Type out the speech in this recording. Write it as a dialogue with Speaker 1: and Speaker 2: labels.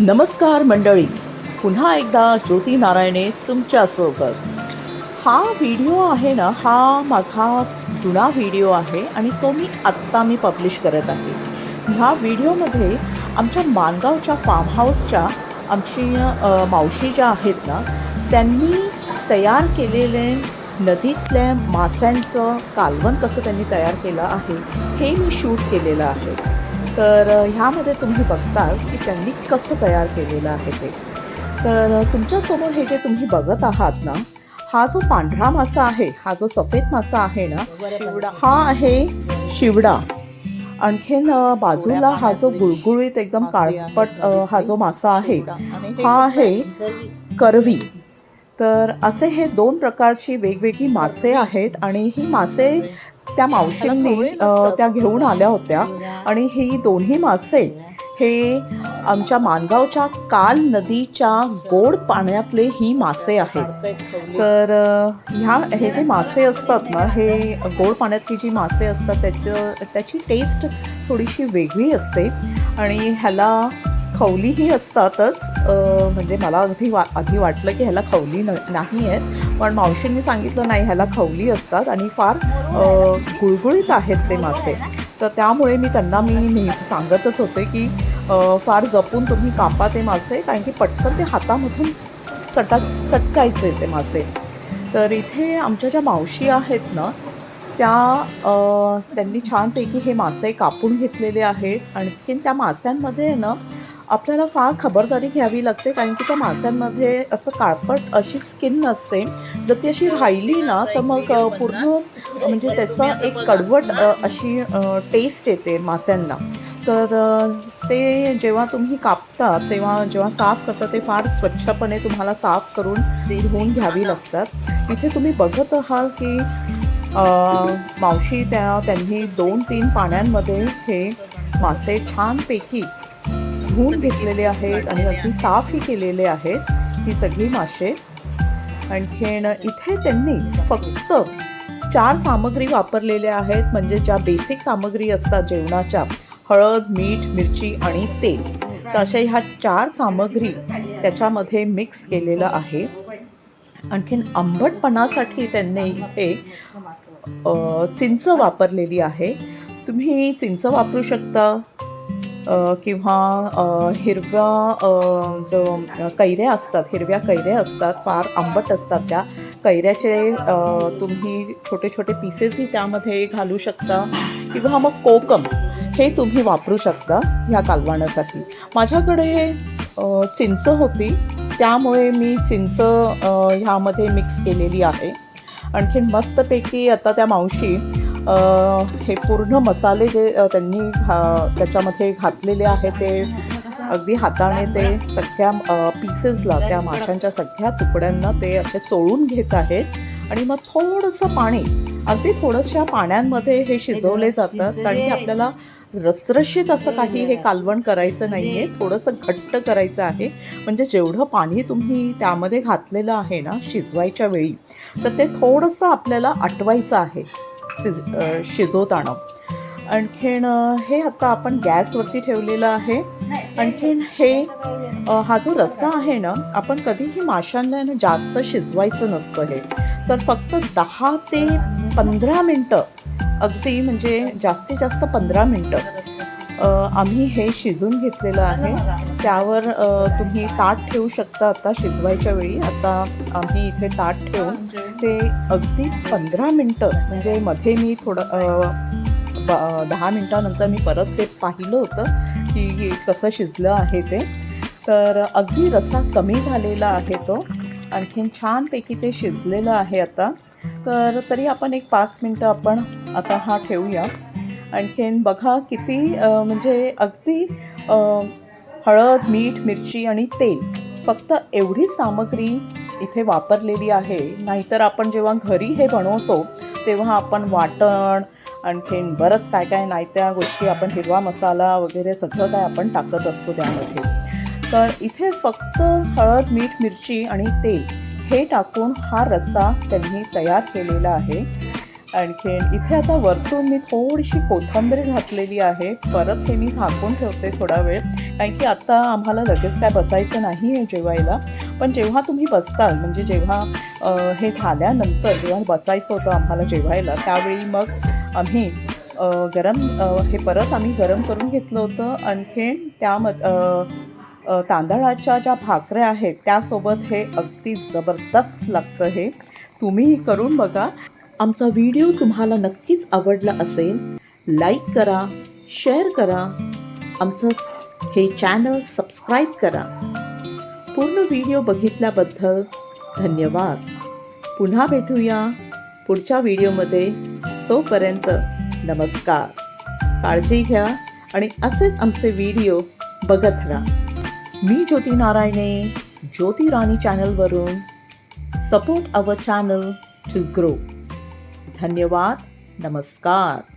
Speaker 1: नमस्कार मंडळी. पुन्हा एकदा ज्योती नारायणे तुमच्यासोबत हा व्हिडिओ आहे ना हा माझा जुना व्हिडिओ आहे आणि तो मी आत्ता मी पब्लिश करत आहे. ह्या व्हिडिओमध्ये आमच्या मानगावच्या फार्म हाऊसच्या आमची मावशी ज्या आहेत ना त्यांनी तयार केलेले नदीतल्या माशांचं कालवण कसं त्यांनी तयार केलं आहे हे मी शूट केलेलं आहे. तर ह्यामध्ये तुम्ही बघताल की त्यांनी कसं तयार केलेलं आहे ते. तर तुमच्यासमोर हे जे तुम्ही बघत आहात ना हा जो पांढरा मासा आहे हा जो सफेद मासा आहे ना हा आहे शिवडा. आणखीन बाजूला हा जो गुळगुळीत एकदम काळसपट हा जो मासा आहे हा आहे करवी. तर असे हे दोन प्रकारची वेगवेगळी मासे आहेत आणि ही मासे त्या मावशींनी त्या घेऊन आल्या होत्या. आणि ही दोन्ही मासे हे आमच्या मानगावच्या काल नदीच्या गोड पाण्यातले ही मासे आहेत. तर ह्या हे जे मासे असतात ना हे गोड पाण्यातली जी मासे असतात त्याचं त्याची टेस्ट थोडीशी वेगळी असते. आणि ह्याला खवलीही असतातच म्हणजे मला अगदी वा आधी वाटलं की ह्याला खवली न नाही आहेत पण मावशींनी सांगितलं नाही ह्याला खवली असतात आणि फार गुळगुळीत आहेत ते मासे. तर त्यामुळे मी त्यांना मी नेहमी सांगतच होते की फार जपून तुम्ही कापा ते मासे कारण की पटकन ते हातामधून स- सटक सटकायचे ते मासे. तर इथे आमच्या ज्या मावशी आहेत ना त्या त्यांनी छानपैकी हे मासे कापून घेतलेले आहेत. आणखीन त्या माशांमध्ये आहे ना आपल्याला फार खबरदारी घ्यावी लागते कारण की त्या माशांमध्ये असं काळपट अशी स्किन नसते. जर ती अशी राहिली ना तर मग पूर्ण म्हणजे त्याचा एक कडवट अशी टेस्ट येते माशांना तर ते जेव्हा तुम्ही कापता तेव्हा जेव्हा साफ करता ते फार स्वच्छपणे तुम्हाला साफ करून धुवून घ्यावी लागतात. इथे तुम्ही बघत आहात की मावशी त्या त्यांनी दोन तीन पाण्यांमध्ये हे मासे छानपैकी धुवून घेतलेले आहेत आणि अगदी साफही केलेले आहेत ही सगळी मासे. आणखीन इथे त्यांनी फक्त चार सामग्री वापरलेल्या आहेत म्हणजे ज्या बेसिक सामग्री असतात जेवणाच्या हळद मीठ मिरची आणि तेल. तर अशा ह्या चार सामग्री त्याच्यामध्ये मिक्स केलेलं आहे. आणखीन आंबटपणासाठी त्यांनी इथे चिंच वापरलेली आहे. तुम्ही चिंच वापरू शकता. किंवा हिरव्या जो कैऱ्या असतात हिरव्या कैऱ्या असतात फार आंबट असतात त्या. कैऱ्याचे तुम्ही छोटे छोटे पीसेसही त्यामध्ये घालू शकता. किंवा मग कोकम हे तुम्ही वापरू शकता ह्या कालवणासाठी. माझ्याकडे चिंच होती. त्यामुळे मी चिंच ह्यामध्ये मिक्स केलेली आहे. आणखीन मस्तपैकी आता त्या मावशी हे पूर्ण मसाले जे त्यांनी घा त्याच्यामध्ये घातलेले आहे ते अगदी हाताने ते सगळ्या पीसेसला त्या माशांच्या सगळ्या तुकड्यांना ते असे चोळून घेत आहेत. आणि मग थोडंसं पाणी अगदी थोडंशा पाण्यांमध्ये हे शिजवले जातात. कारण की आपल्याला रसरशीत असं काही हे कालवण करायचं नाही आहे थोडंसं घट्ट करायचं आहे. म्हणजे जेवढं पाणी तुम्ही त्यामध्ये घातलेलं आहे ना शिजवायच्या वेळी तर ते थोडंसं आपल्याला आटवायचं आहे. शिज शिजवताना आणखीन हे आता आपण गॅसवरती ठेवलेलं आहे. आणखीन हे हा जो रस्सा आहे ना आपण कधीही माशांना जास्त शिजवायचं नसतं हे. तर फक्त दहा ते पंधरा मिनटं अगदी म्हणजे जास्तीत जास्त पंधरा मिनटं आम्ही हे शिजून घेतलेलं आहे. त्यावर तुम्ही ताट ठेवू शकता आता शिजवायच्या वेळी. आता आम्ही इथे ताट ठेवून ते अगदी पंधरा मिनटं म्हणजे मध्ये मी थोडं दहा मिनटानंतर मी परत ते पाहिलं होतं की कसं शिजलं आहे ते. तर अगदी रस्सा कमी झालेला आहे तो. आणखीन छानपैकी ते शिजलेलं आहे आता. तर तरी आपण एक पाच मिनटं आपण आता हा ठेवूया. आणखीन बघा किती म्हणजे अगदी हळद मीठ मिरची आणि तेल. फक्त एवढी सामग्री इथे वापरलेली आहे. नाहीतर आपण जेव्हा घरी हे बनवतो तेव्हा आपण वाटण आणखीन बरंच काय काय नाही त्या गोष्टी आपण हिरवा मसाला वगैरे सगळं काय आपण टाकत असतो त्यामध्ये. तर इथे फक्त हळद मीठ मिरची आणि तेल हे टाकून हा रस्सा त्यांनी तयार केलेला आहे. आणखीन इथे आता वरतून मी थोडीशी कोथिंबीर घातलेली आहे. परत हे मी झाकून ठेवते थोडा वेळ. कारण की आत्ता आम्हाला लगेच काय बसायचं नाही आहे जेवायला. पण जेव्हा तुम्ही बसताल म्हणजे जेव्हा हे झाल्यानंतर जेव्हा बसायचं होतं आम्हाला जेवायला त्यावेळी मग आम्ही गरम हे परत आम्ही गरम करून घेतलं होतं. आणखीन त्यामध तांदळाच्या ज्या भाकऱ्या आहेत त्यासोबत हे अगदी जबरदस्त लागतं हे. तुम्हीही करून बघा. आमचा व्हिडिओ तुम्हाला नक्कीच आवडला असेल लाईक करा शेअर करा. आमचं हे चॅनल सबस्क्राईब करा. पूर्ण व्हिडिओ बघितल्याबद्दल धन्यवाद. पुन्हा भेटूया पुढच्या व्हिडिओमध्ये. तोपर्यंत नमस्कार. काळजी घ्या आणि असेच आमचे व्हिडिओ बघत राहा. मी Jyoti Narayane Jyoti Rani चॅनलवरून support our channel to grow धन्यवाद. नमस्कार.